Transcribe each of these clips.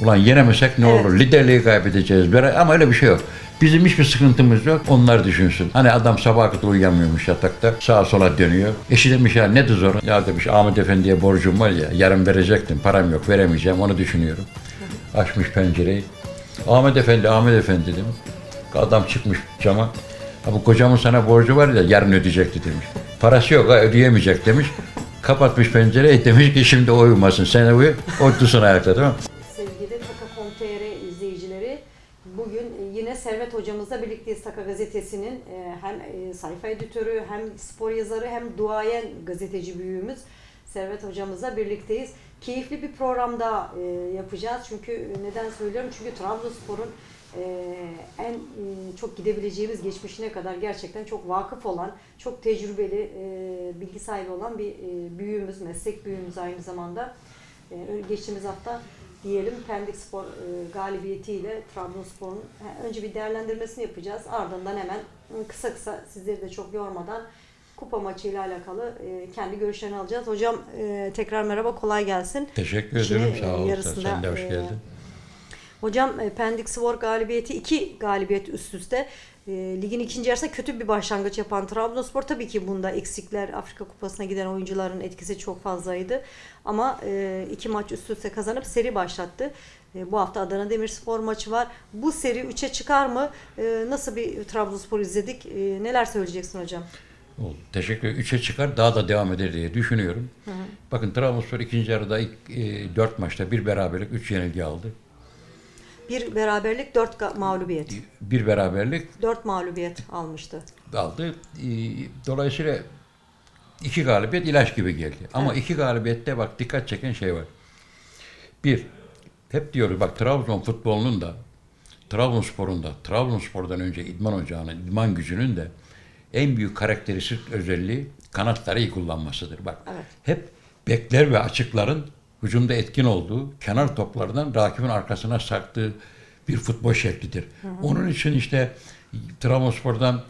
Ulan yenemesek ne olur? Liderliği kaybedeceğiz. Böyle- Ama öyle bir şey yok. Bizim hiçbir sıkıntımız yok. Onlar düşünsün. Hani adam sabah kadar uyuyamıyormuş yatakta. Sağa sola dönüyor. Eşi demiş ya nedir zor? Ya demiş Ahmet Efendi'ye borcum var ya. Yarın verecektim. Param yok. Veremeyeceğim. Onu düşünüyorum. Açmış pencereyi. Ahmet Efendi, Ahmet Efendi dedim. Adam çıkmış cama. Ha bu kocamın sana borcu var ya yarın ödeyecekti demiş. Parası yok ha ödeyemeyecek demiş. Kapatmış pencereyi demiş ki şimdi o uyumasın. Sen uyu. O dursun ayakta tamam mı? Hocamızla birlikteyiz Taka gazetesinin e, hem e, sayfa editörü hem spor yazarı hem duayen gazeteci büyüğümüz Servet hocamızla birlikteyiz. Keyifli bir programda e, yapacağız çünkü neden söylüyorum? Çünkü Trabzonspor'un en çok gidebileceğimiz geçmişine kadar gerçekten çok vakıf olan, çok tecrübeli, bilgi sahibi olan bir büyüğümüz, meslek büyüğümüz aynı zamanda. Geçtiğimiz hafta diyelim Pendik Spor e, galibiyetiyle Trabzonspor'un önce bir değerlendirmesini yapacağız. Ardından hemen kısa kısa sizleri de çok yormadan kupa maçıyla alakalı e, kendi görüşlerini alacağız. Hocam e, tekrar merhaba, kolay gelsin. Teşekkür ederim. Sağ ol. yarısında, Sen de hoş e, geldin. Hocam e, Pendik Spor galibiyeti iki galibiyet üst üste. E, ligin ikinci yarısında kötü bir başlangıç yapan Trabzonspor tabii ki bunda eksikler Afrika Kupası'na giden oyuncuların etkisi çok fazlaydı. Ama e, iki maç üst üste kazanıp seri başlattı. E, bu hafta Adana Demirspor maçı var. Bu seri 3'e çıkar mı? E, nasıl bir Trabzonspor izledik? E, neler söyleyeceksin hocam? Teşekkür ederim. Üçe çıkar daha da devam eder diye düşünüyorum. Bakın Trabzonspor ikinci yarıda ilk e, dört maçta bir beraberlik, üç yenilgi aldı. Bir beraberlik, dört mağlubiyet. Bir beraberlik Dört mağlubiyet almıştı. aldı. E, Dolayısıyla iki galibiyet ilaç gibi geldi. Ama Evet. iki galibiyette bak dikkat çeken şey var. Bir, hep diyoruz bak Trabzon futbolunun da Trabzonspor'un da Trabzonspor'dan önce idman ocağının, idman gücünün de en büyük karakteristik özelliği kanatları iyi kullanmasıdır. Bak Evet. hep bekler ve açıkların hücumda etkin olduğu, kenar toplardan rakibin arkasına sarktığı bir futbol şeklidir. Onun için işte Trabzonspor'dan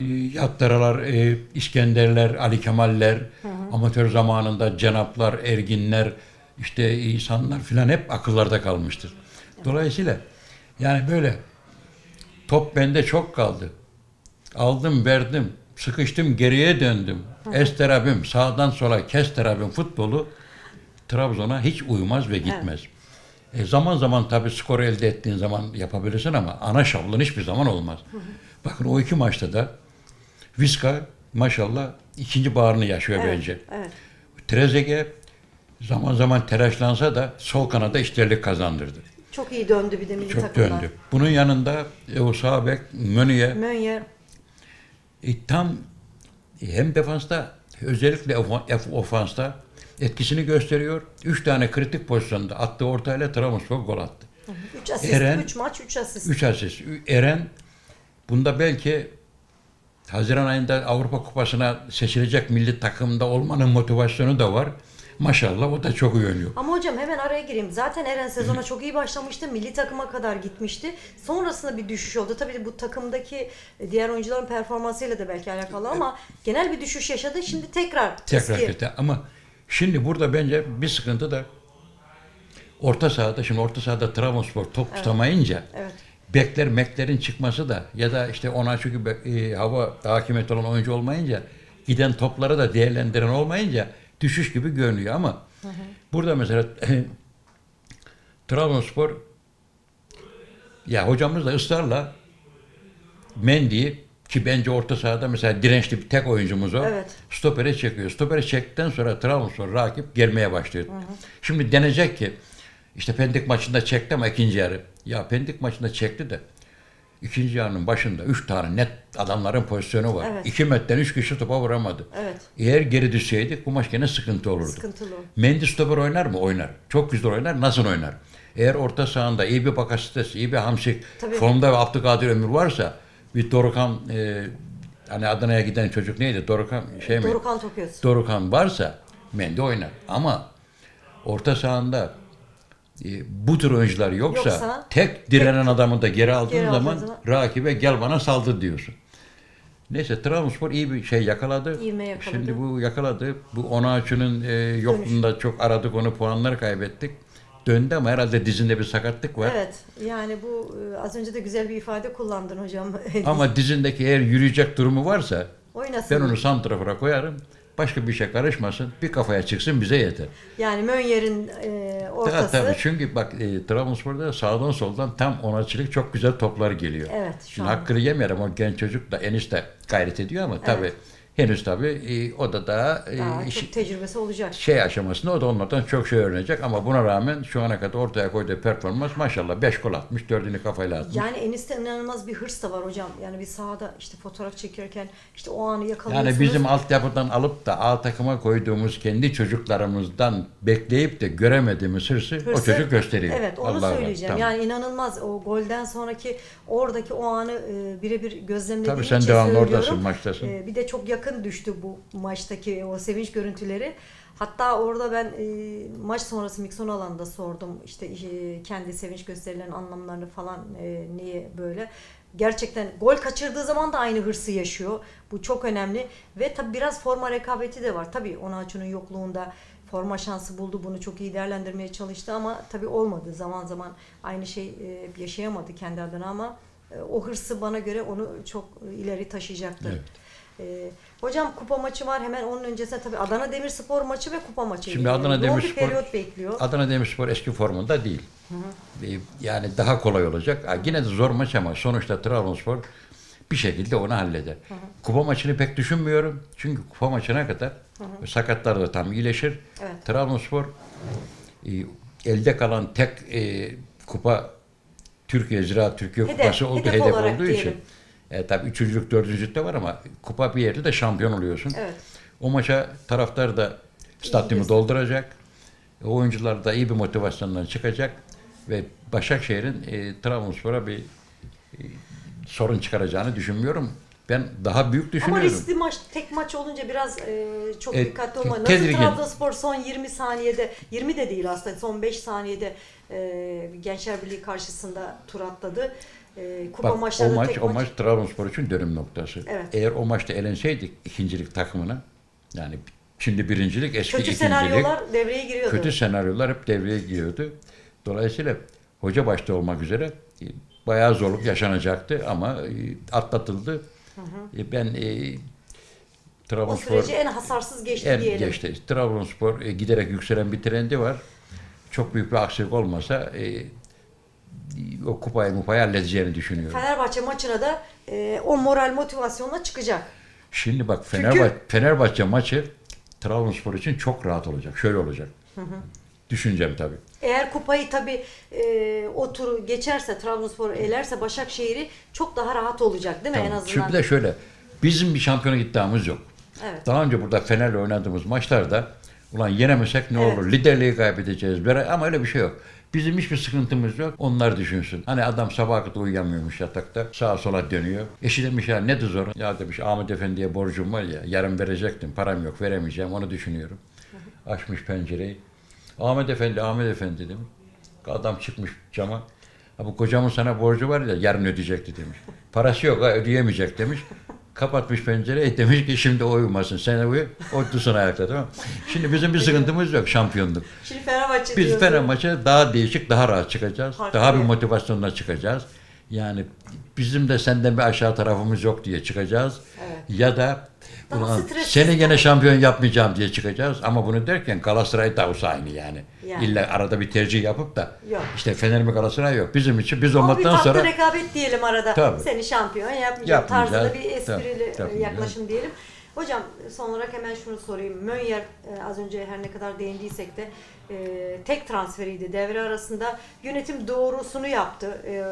e, Yattaralar, e, İskenderler, Ali Kemaller, amatör zamanında Cenaplar, Erginler, işte insanlar filan hep akıllarda kalmıştır. Dolayısıyla yani böyle top bende çok kaldı. Aldım verdim, sıkıştım geriye döndüm. Es terabim, sağdan sola kes terabim futbolu Trabzon'a hiç uymaz ve gitmez. E, zaman zaman tabii skor elde ettiğin zaman yapabilirsin ama ana şablon hiçbir zaman olmaz. Bakın o iki maçta da Viska maşallah ikinci bağrını yaşıyor Evet, bence. Evet. Trezeguet zaman zaman telaşlansa da sol kanada işlerlik kazandırdı. Çok iyi döndü bir de milli Çok takımlar. döndü. Bunun yanında e, o sağ bek Mönü'ye Mönyer e, tam hem defansta özellikle of- ofansta etkisini gösteriyor. Üç tane kritik pozisyonda attığı ortayla Trabzonspor gol attı. 3 asist, Eren- 3 maç 3 asist. Üç asist. Eren bunda belki Haziran ayında Avrupa Kupası'na seçilecek milli takımda olmanın motivasyonu da var. Maşallah o da çok iyi oynuyor. Ama hocam hemen araya gireyim. Zaten Eren sezona çok iyi başlamıştı. Milli takıma kadar gitmişti. Sonrasında bir düşüş oldu. Tabii bu takımdaki diğer oyuncuların performansıyla da belki alakalı ama genel bir düşüş yaşadı. Şimdi tekrar, Tekrar eski. Ama şimdi burada bence bir sıkıntı da orta sahada şimdi orta sahada Trabzonspor top tutamayınca Evet. bekler meklerin çıkması da ya da işte ona çünkü e, hava hakimiyeti olan oyuncu olmayınca giden topları da değerlendiren olmayınca düşüş gibi görünüyor. Ama burada mesela Trabzonspor ya hocamız da ısrarla Mendy'yi ki bence orta sahada mesela dirençli bir tek oyuncumuz o. Evet. Stopere çekiyor. Stopere çektikten sonra Trabzonspor rakip gelmeye başlıyor. Şimdi denecek ki işte Pendik maçında çekti ama ikinci yarı. Ya Pendik maçında çekti de ikinci yarının başında üç tane net adamların pozisyonu var. Evet. İki metreden üç kişi topa vuramadı. Evet. Eğer geri düşseydik bu maç gene sıkıntı olurdu. Sıkıntılı. Mendy stoper oynar mı? Oynar. Çok güzel oynar. Nasıl oynar? Eğer orta sahanda iyi bir Bakasites, iyi bir Hamsik, Tabii. formda ve Abdülkadir Ömür varsa bir Dorukan e, hani Adana'ya giden çocuk neydi? Dorukan şey mi? Dorukan Tokyos. Dorukan varsa Mendy oynar. Ama orta sahanda e, bu tür oyuncular yoksa, Yoksa, tek direnen adamı da geri aldığın Geri aldığın zaman, zaman- rakibe gel bana saldır diyorsun. Neyse Trabzonspor iyi bir şey yakaladı. İvme yakaladı. Şimdi bu yakaladı. Bu Onaçu'nun e, yokluğunda çok aradık onu puanlar kaybettik. Döndü ama herhalde dizinde bir sakatlık var. Evet. Yani bu e, az önce de güzel bir ifade kullandın hocam. Ama dizindeki eğer yürüyecek durumu varsa Oynasın. ben onu santrafora koyarım. Başka bir şey karışmasın. Bir kafaya çıksın bize yeter. Yani Mönyer'in e, Tabii, ortası. tabii. Çünkü bak e, Trabzonspor'da sağdan soldan tam onaçılık çok güzel toplar geliyor. Evet, şu Şimdi an. hakkını yemeyelim o genç çocuk da Enis de gayret ediyor ama tabii henüz tabii e, o da daha, e, Daha iş- tecrübesi olacak. şey aşamasında o da onlardan çok şey öğrenecek ama buna rağmen şu ana kadar ortaya koyduğu performans maşallah 5 gol atmış, 4'ünü kafayla atmış. Yani Enis'te inanılmaz bir hırs da var hocam. Yani bir sahada işte fotoğraf çekerken işte o anı yakalıyorsunuz. Yani bizim altyapıdan alıp da A takıma koyduğumuz kendi çocuklarımızdan bekleyip de göremediğimiz hırsı, o Hırsı- çocuk gösteriyor. Evet onu emanet. söyleyeceğim. Tamam. Yani inanılmaz o golden sonraki oradaki o anı e, birebir gözlemlediğim Tabii sen devamlı oradasın, maçtasın. E, bir de çok yakın düştü bu maçtaki o sevinç görüntüleri. Hatta orada ben e, maç sonrası Mikson alanında sordum işte e, kendi sevinç gösterilen anlamlarını falan e, niye böyle. Gerçekten gol kaçırdığı zaman da aynı hırsı yaşıyor. Bu çok önemli ve tabi biraz forma rekabeti de var. Tabi Onaçu'nun yokluğunda forma şansı buldu. Bunu çok iyi değerlendirmeye çalıştı ama tabii olmadı. Zaman zaman aynı şey e, yaşayamadı kendi adına ama e, o hırsı bana göre onu çok e, ileri taşıyacaktır. Evet. E, hocam kupa maçı var. Hemen onun öncesinde tabii Adana Demirspor maçı ve kupa maçı. Şimdi Adana Yoğun bir Demirspor bekliyor. Adana Demirspor eski formunda değil. E, Yani daha kolay olacak. Ha, Yine de zor maç ama sonuçta Trabzonspor bir şekilde onu halleder. Kupa maçını pek düşünmüyorum. Çünkü kupa maçına kadar sakatlar da tam iyileşir. Evet. Trabzonspor e, elde kalan tek e, kupa Türkiye Ziraat Türkiye Hedef, Kupası olduğu hedef hedef, olduğu diyelim. için. E, tabii üçüncülük, dördüncülük de var ama kupa bir yerde de şampiyon oluyorsun. Evet. O maça taraftar da stadyumu dolduracak. E, Oyuncular da iyi bir motivasyondan çıkacak ve Başakşehir'in e, Trabzonspor'a bir e, sorun çıkaracağını düşünmüyorum. Ben daha büyük Ama düşünüyorum. riskli maç, tek maç olunca biraz e, çok E, dikkatli olma. Nasıl tedirgin. Trabzonspor son 20 saniyede, 20 de değil aslında son 5 saniyede e, Gençler Birliği karşısında tur atladı. E, kupa Bak o maçlarında maç tek o maç Trabzonspor için dönüm noktası. Evet. Eğer o maçta elenseydik ikincilik takımına yani şimdi birincilik eski kötü ikincilik senaryolar devreye giriyordu. kötü senaryolar hep devreye giriyordu. Dolayısıyla hoca başta olmak üzere e, bayağı zorluk yaşanacaktı ama e, atlatıldı. E, Ben e, o Trabzonspor süreci en hasarsız geçti en diyelim. geçti. Trabzonspor e, giderek yükselen bir trendi var. Çok büyük bir aksilik olmasa e, o kupayı mupayı halledeceğini düşünüyorum. Fenerbahçe maçına da e, o moral motivasyonla çıkacak. Şimdi bak Çünkü- Fenerbahçe, Fenerbahçe maçı Trabzonspor için çok rahat olacak. Şöyle olacak. Düşüncem tabii. Eğer kupayı tabii e, o turu geçerse Trabzonspor elerse Başakşehir'i çok daha rahat olacak değil mi en Tamam. azından? Şimdi de şöyle. Bizim bir şampiyona iddiamız yok. Evet. Daha önce burada Fener'le oynadığımız maçlarda ulan yenemesek ne Evet. olur? Liderliği kaybedeceğiz. Ama öyle bir şey yok. Bizim hiçbir sıkıntımız yok. Onlar düşünsün. Hani adam sabah kadar uyuyamıyormuş yatakta. Sağa sola dönüyor. Eşi demiş ya nedir sorun? Ya demiş Ahmet Efendi'ye borcum var ya. Yarın verecektim. Param yok veremeyeceğim. Onu düşünüyorum. Açmış pencereyi. Ahmet Efendi, Ahmet Efendi demiş. Adam çıkmış cama. Ha bu kocamın sana borcu var ya yarın ödeyecekti demiş. Parası yok ha ödeyemeyecek demiş. Kapatmış pencereyi demiş ki şimdi o uyumasın. Sen uyu. O dursun ayakta tamam? Şimdi bizim bir sıkıntımız yok şampiyonluk. Şimdi Fenerbahçe Biz diyorsun. Fenerbahçe daha değişik, daha rahat çıkacağız. Farklı Daha bir- motivasyonla çıkacağız. Yani bizim de senden bir aşağı tarafımız yok diye çıkacağız. Evet. Ya da ulan seni gene şampiyon yapmayacağım diye çıkacağız. Ama bunu derken Galatasaray da olsa aynı yani. Yani. İlla arada bir tercih yapıp da Yok. işte Fener mi Galatasaray yok. Bizim için biz bir olmaktan sonra rekabet diyelim arada. Tabii. Seni şampiyon yapmayacağım Yapmayacağız. tarzında bir esprili Tabii, tabii. yaklaşım diyelim. Hocam son olarak hemen şunu sorayım. Mönyer e, az önce her ne kadar değindiysek de e, tek transferiydi devre arasında. Yönetim doğrusunu yaptı. E,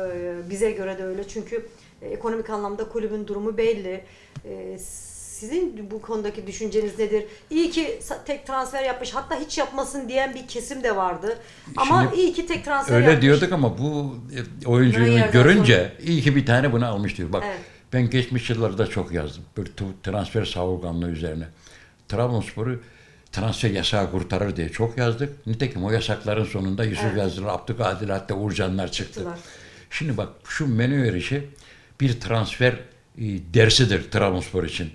bize göre de öyle. Çünkü e, ekonomik anlamda kulübün durumu belli. E, sizin bu konudaki düşünceniz nedir? İyi ki tek transfer yapmış. Hatta hiç yapmasın diyen bir kesim de vardı. Ama Şimdi iyi ki tek transfer öyle yapmış. diyorduk ama bu e, oyuncuyu görünce iyi ki bir tane bunu almış diyor. Bak Evet. ben geçmiş yıllarda çok yazdım. Böyle transfer savurganlığı üzerine. Trabzonspor'u transfer yasağı kurtarır diye çok yazdık. Nitekim o yasakların sonunda Yusuf Evet. Yazıcılar, Abdülkadir hatta Uğurcanlar çıktı. Çıktılar. Şimdi bak şu menü işi bir transfer e, dersidir Trabzonspor için.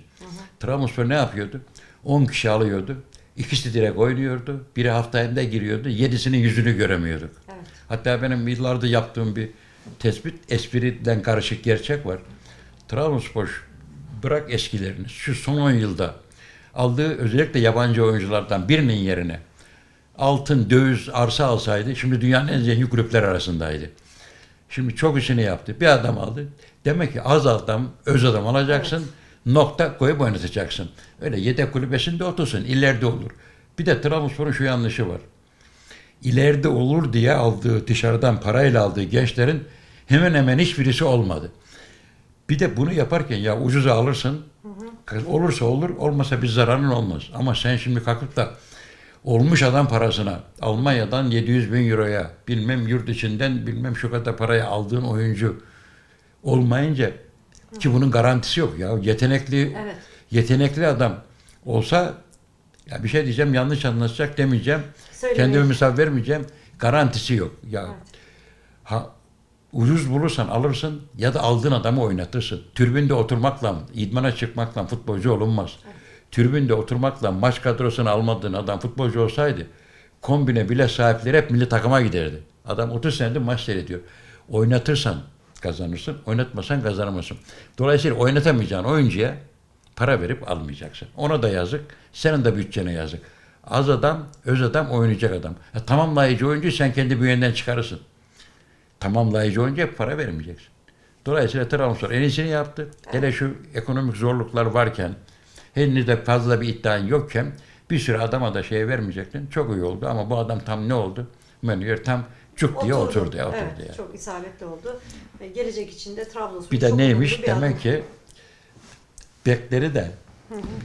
Trabzonspor ne yapıyordu? 10 kişi alıyordu. İkisi direkt oynuyordu. Biri haftayında giriyordu. Yedisinin yüzünü göremiyorduk. Evet. Hatta benim yıllardır yaptığım bir tespit, espriden karışık gerçek var. Trabzonspor bırak eskilerini, şu son 10 yılda aldığı özellikle yabancı oyunculardan birinin yerine altın, döviz, arsa alsaydı şimdi dünyanın en zengin kulüpler arasındaydı. Şimdi çok işini yaptı. Bir adam aldı. Demek ki az adam, öz adam alacaksın. Nokta koyup oynatacaksın. Öyle yedek kulübesinde otursun. ileride olur. Bir de Trabzonspor'un şu yanlışı var. İleride olur diye aldığı, dışarıdan parayla aldığı gençlerin hemen hemen hiçbirisi olmadı. Bir de bunu yaparken ya ucuza alırsın. Olursa olur, olmasa bir zararın olmaz. Ama sen şimdi kalkıp da olmuş adam parasına Almanya'dan 700 bin euroya bilmem yurt içinden bilmem şu kadar paraya aldığın oyuncu olmayınca ki bunun garantisi yok ya yetenekli Evet. yetenekli adam olsa ya bir şey diyeceğim yanlış anlaşacak demeyeceğim Söylemeyin. kendime misal vermeyeceğim garantisi yok ya ha ucuz bulursan alırsın ya da aldığın adamı oynatırsın. Türbünde oturmakla, idmana çıkmakla futbolcu olunmaz. Türbünde oturmakla maç kadrosunu almadığın adam futbolcu olsaydı kombine bile sahipleri hep milli takıma giderdi. Adam 30 senedir maç seyrediyor. Oynatırsan kazanırsın, oynatmasan kazanamazsın. Dolayısıyla oynatamayacağın oyuncuya para verip almayacaksın. Ona da yazık, senin de bütçene yazık. Az adam, öz adam, oynayacak adam. Ya, tamamlayıcı oyuncu sen kendi bünyenden çıkarırsın tamamlayıcı oyuncuya para vermeyeceksin. Dolayısıyla Trabzonspor en iyisini yaptı. Hele şu ekonomik zorluklar varken, henüz de fazla bir iddian yokken bir sürü adama da şey vermeyecektin. Çok iyi oldu ama bu adam tam ne oldu? Menüyer tam cuk diye oturdu. ya, oturdu evet, ya. çok isabetli oldu. Ve gelecek için de Trabzonspor Bir de neymiş? bir adım. Demek ki bekleri de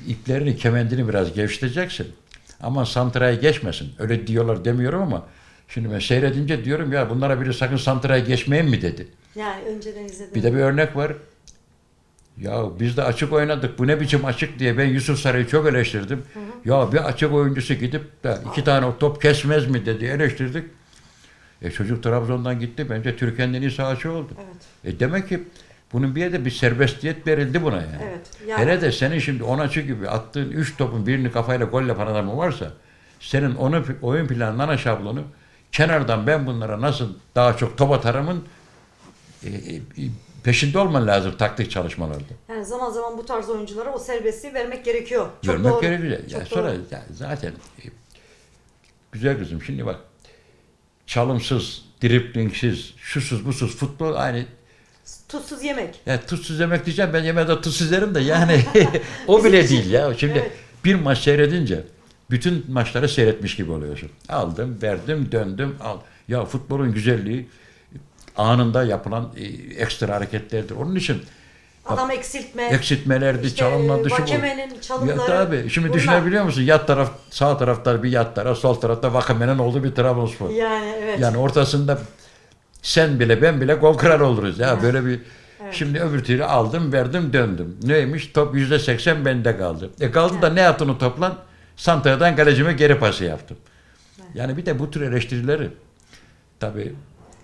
iplerini, kemendini biraz gevşeteceksin. Ama santraya geçmesin. Öyle diyorlar demiyorum ama şimdi ben seyredince diyorum ya bunlara biri sakın santraya geçmeyin mi dedi. Yani önceden izledim. Bir de bir örnek var. Ya biz de açık oynadık. Bu ne biçim açık diye ben Yusuf Sarı'yı çok eleştirdim. Ya bir açık oyuncusu gidip de iki tane top kesmez mi dedi eleştirdik. E çocuk Trabzon'dan gitti. Bence Türkiye'nin en iyi sahası oldu. Evet. E demek ki bunun bir yerde bir serbestiyet verildi buna yani. Evet. Yani, Hele de senin şimdi on açı gibi attığın üç topun birini kafayla gol yapan adamın varsa senin onu oyun planının ana şablonu kenardan ben bunlara nasıl daha çok top atarımın e, e, peşinde olman lazım taktik çalışmalarda. yani zaman zaman bu tarz oyunculara o serbestliği vermek gerekiyor. Çok Görmek doğru. gerekiyor. Ya sonra ya zaten e, güzel kızım şimdi bak çalımsız, driplingsiz, şusuz, busuz futbol aynı Tuzsuz yemek. Ya tuzsuz yemek diyeceğim ben yemeğe tuzsuz yerim de yani o bile değil ya. Şimdi Evet. bir maç seyredince bütün maçları seyretmiş gibi oluyorsun. Aldım, verdim, döndüm, al. Ya futbolun güzelliği anında yapılan e, ekstra hareketlerdir. Onun için Adam eksiltme. eksiltmelerdi, işte, çalımlardı, şu bu. Vakeme'nin çalımları. Ya tabii. Şimdi bunlar. düşünebiliyor musun? Yat taraf, sağ tarafta bir yat taraf, sol tarafta Vakame'nin olduğu bir Trabzonspor. Yani evet. Yani ortasında sen bile ben bile gol kralı oluruz ya böyle bir Evet. Şimdi öbür türlü aldım verdim döndüm. Neymiş? Top yüzde seksen bende kaldı. E kaldı da ne yaptın o toplan? Santra'dan kalecime geri pası yaptım. Yani bir de bu tür eleştirileri tabii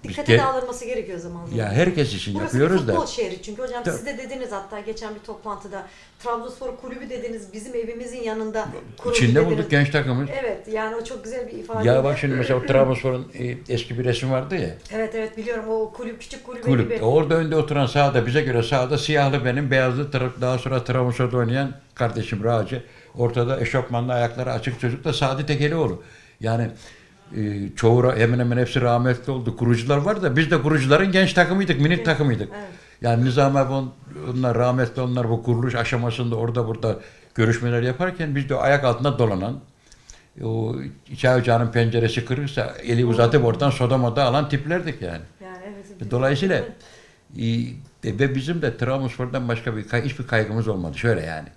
Dikkate de alınması gerekiyor zaman zaman. ya herkes için Burası yapıyoruz da. futbol şehri çünkü hocam Tabii. siz de dediniz hatta geçen bir toplantıda Trabzonspor kulübü dediniz bizim evimizin yanında kuruldu İçinde dediniz. bulduk genç takımı. Evet yani o çok güzel bir ifade. Ya bak şimdi mesela Trabzonspor'un e, eski bir resim vardı ya. Evet evet biliyorum o kulüp küçük kulübe Kulüp. gibi. Orada önde oturan sağda bize göre sağda siyahlı benim, beyazlı daha sonra Trabzonspor'da oynayan kardeşim Raci. Ortada eşofmanlı ayakları açık çocuk da Sadi Tekelioğlu. Yani e, çoğu hemen hemen hepsi rahmetli oldu. Kurucular var da biz de kurucuların genç takımıydık, minik takımıydık. Evet. Yani Nizami on- onlar rahmetli onlar bu kuruluş aşamasında orada burada görüşmeler yaparken biz de ayak altında dolanan o çay ocağının penceresi kırırsa eli uzatıp oradan soda moda alan tiplerdik yani. Yani evet. Dolayısıyla Evet. iyi- e, ve bizim de Trabzonspor'dan başka bir kay- hiçbir kaygımız olmadı. Şöyle yani.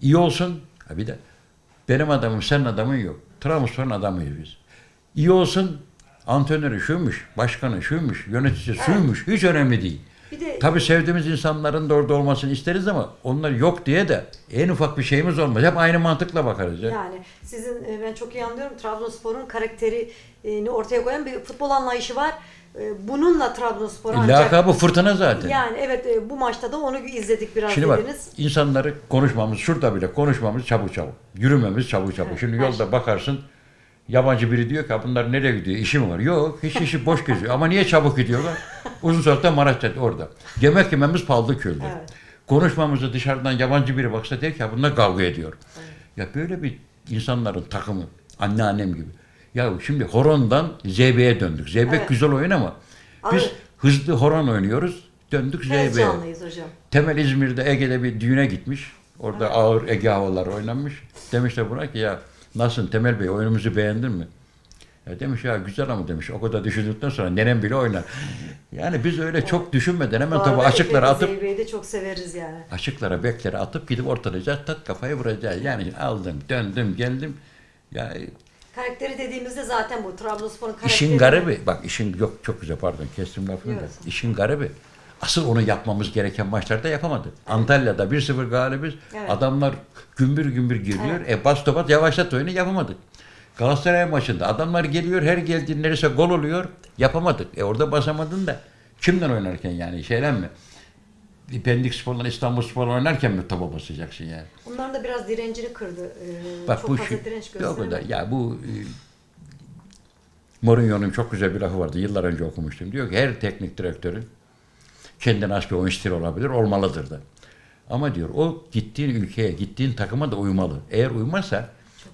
İyi olsun. Ha bir de benim adamım senin adamın yok. Trabzonspor'un adamıyız biz. İyi olsun. Antrenörü şuymuş, başkanı şuymuş, yöneticisi şuymuş. Hiç önemli değil. Bir de Tabii sevdiğimiz insanların da orada olmasını isteriz ama onlar yok diye de en ufak bir şeyimiz olmaz. Hep aynı mantıkla bakarız ya. yani sizin e, ben çok iyi anlıyorum Trabzonspor'un karakterini ortaya koyan bir futbol anlayışı var. e, bununla Trabzonspor ancak Lakabı fırtına zaten. yani evet e, bu maçta da onu izledik biraz Şimdi bak dediniz. insanları konuşmamız şurada bile konuşmamız çabuk çabuk. Yürümemiz çabuk çabuk. Evet, Şimdi yolda şey. bakarsın yabancı biri diyor ki "Ha bunlar nereye gidiyor? İşi mi var? Yok hiç işi boş geziyor. Ama niye çabuk gidiyorlar? Uzun saatte Maraş'ta orada. Yemek yememiz pahalı köyde. Evet. Konuşmamızı dışarıdan yabancı biri baksa der ki "Ha bunlar kavga ediyor. Ya böyle bir insanların takımı anneannem gibi. Ya şimdi horondan ZB'ye döndük. ZB Evet. güzel oyun ama biz Abi- hızlı horon oynuyoruz. Döndük ZB'ye. Temel İzmir'de Ege'de bir düğüne gitmiş. Orada ağır Ege havaları oynanmış. Demişler buna ki ya nasılsın Temel Bey oyunumuzu beğendin mi? Ya demiş ya güzel ama demiş o kadar düşündükten sonra nenem bile oynar. Yani biz öyle çok düşünmeden hemen tabii açıklara atıp Zeybe'yi de çok severiz yani. açıklara beklere atıp gidip ortalayacağız. Tat kafayı vuracağız. Yani aldım döndüm geldim. Ya Karakteri dediğimizde zaten bu Trabzonspor'un karakteri. işin garibi bak işin yok çok güzel pardon kestim lafını da. Yok. İşin garibi. Asıl onu yapmamız gereken maçlarda yapamadık. Antalya'da 1-0 galibiz. Evet. Adamlar gümbür gümbür geliyor. E bas topat yavaşlat oyunu yapamadık. Galatasaray maçında adamlar geliyor her geldiğinde neredeyse gol oluyor. Yapamadık. E orada basamadın da kimden oynarken yani şeyler mi? Pendik Spor'la İstanbul Spor'la oynarken mi topa basacaksın yani? Onların da biraz direncini kırdı. Ee, Bak çok bu fazla şu, direnç yok o da ya bu e, Mourinho'nun çok güzel bir lafı vardı. Yıllar önce okumuştum. Diyor ki her teknik direktörün kendine has bir oyun stili olabilir, olmalıdır da. Ama diyor o gittiğin ülkeye, gittiğin takıma da uymalı. Eğer uymazsa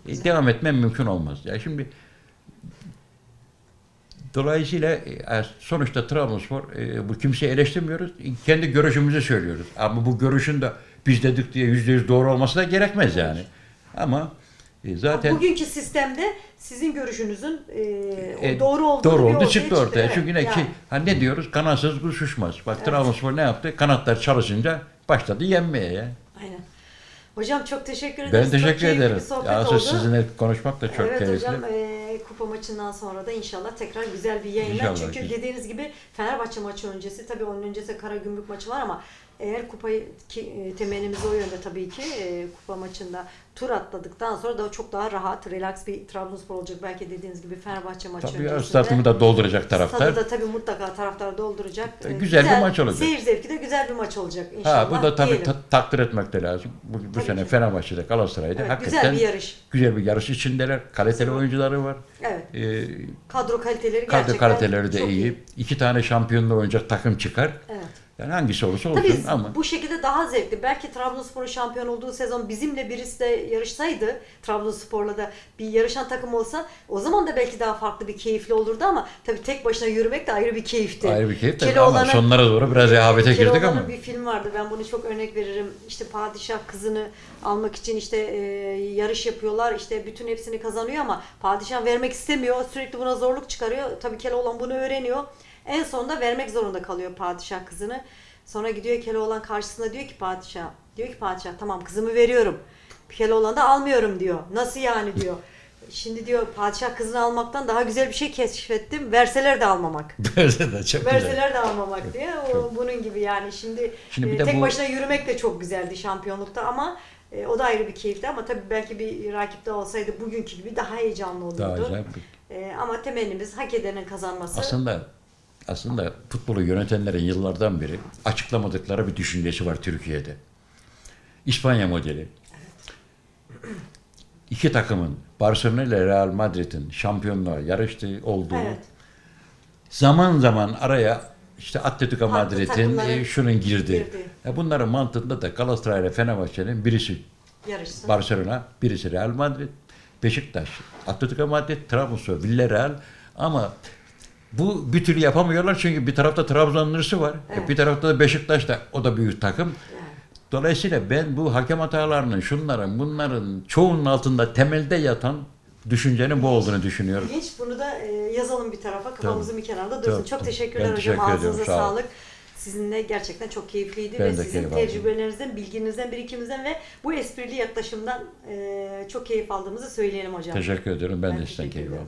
e, devam etmen mümkün olmaz. Ya şimdi Dolayısıyla e, sonuçta Trabzonspor e, bu kimseyi eleştirmiyoruz. Kendi görüşümüzü söylüyoruz. Ama bu görüşün de biz dedik diye yüzde yüz doğru olması da gerekmez yani. Ama e, zaten Bugünkü sistemde sizin görüşünüzün e, e, doğru olduğu doğru oldu ortaya çıktı ortaya. Evet, Çünkü ne yani. ki ha ne diyoruz? Kanatsız kuş uçmaz. Bak Trabzonspor ne yaptı? Kanatlar çalışınca başladı yenmeye ya. Aynen. Hocam çok teşekkür ederiz. Ben Çok teşekkür keyifli bir ederim. Ya oldu. sizinle konuşmak da çok evet keyifli. hocam e, kupa maçından sonra da inşallah tekrar güzel bir yayınlar. İnşallah, Çünkü dediğiniz gibi Fenerbahçe maçı öncesi tabii onun öncesi Karagümrük maçı var ama eğer kupayı ki e, temennimiz o yönde tabii ki e, kupa maçında tur atladıktan sonra da çok daha rahat, relax bir Trabzonspor olacak. Belki dediğiniz gibi Fenerbahçe maçı Tabii öncesinde. statımı da dolduracak taraftar. Stadı da tabii mutlaka taraftar dolduracak. E, Ee, güzel bir maç olacak. Seyir zevki de güzel bir maç olacak inşallah. Ha bu da tabii diyelim. ta- takdir etmek de lazım. Bu, bu Tabii sene ki. Fenerbahçe'de, Galatasaray'da Evet, hakikaten güzel bir yarış. güzel bir yarış içindeler. Kaliteli oyuncuları var. Evet. Ee, Kadro kaliteleri kadro gerçekten kaliteleri de çok iyi. İki tane şampiyonla oynayacak takım çıkar. Evet. Yani hangisi olursa olsun Tabii ama bu şekilde daha zevkli. Belki Trabzonspor'un şampiyon olduğu sezon bizimle birisi de yarışsaydı, Trabzonspor'la da bir yarışan takım olsa o zaman da belki daha farklı bir keyifli olurdu ama tabii tek başına yürümek de ayrı bir keyifti. ayrı bir keyif tabii ama sonlara doğru biraz rehavete girdik ama. bir film vardı. Ben bunu çok örnek veririm. İşte padişah kızını almak için işte e, yarış yapıyorlar. İşte bütün hepsini kazanıyor ama padişah vermek istemiyor. Sürekli buna zorluk çıkarıyor. Tabii Keloğlan bunu öğreniyor. En sonunda vermek zorunda kalıyor padişah kızını. Sonra gidiyor Keloğlan karşısında diyor ki padişah. Diyor ki padişah tamam kızımı veriyorum. Keloğlan da almıyorum diyor. Nasıl yani diyor. Şimdi diyor padişah kızını almaktan daha güzel bir şey keşfettim. Verseler de almamak. De çok güzel. Verseler de almamak diye. O bunun gibi yani şimdi, Şimdi e, de tek bu- başına yürümek de çok güzeldi şampiyonlukta ama e, o da ayrı bir keyifti ama tabii belki bir rakipte olsaydı bugünkü gibi daha heyecanlı olurdu. Daha. E, ama temennimiz hak edenin kazanması. Aslında aslında futbolu yönetenlerin yıllardan beri açıklamadıkları bir düşüncesi var Türkiye'de. İspanya modeli. İki takımın Barcelona ile Real Madrid'in şampiyonluğa yarıştığı olduğu Evet. zaman zaman araya işte Atletico Madrid'in e, şunun girdi. girdi. E, bunların mantığında da Galatasaray ile Fenerbahçe'nin birisi yarışsın. Barcelona, birisi Real Madrid, Beşiktaş, Atletico Madrid, Trabzonspor, Villarreal ama bu bir türlü yapamıyorlar çünkü bir tarafta Trabzonlusu var, e, Evet. bir tarafta da Beşiktaş da o da büyük takım. Yani. Dolayısıyla ben bu hakem hatalarının, şunların, bunların çoğunun altında temelde yatan düşüncenin bu olduğunu düşünüyorum. İlginç. Bunu da e, yazalım bir tarafa. Kafamızın bir kenarında dursun. Tabii, Çok teşekkürler Ben hocam. teşekkür ediyorum, Ağzınıza sağ olun. sağlık. Sizinle gerçekten çok keyifliydi Ben ve sizin aldım. tecrübelerinizden, bilginizden, birikiminizden ve bu esprili yaklaşımdan e, çok keyif aldığımızı söyleyelim hocam. Teşekkür ediyorum. Ben, Ben de sizden keyif aldım.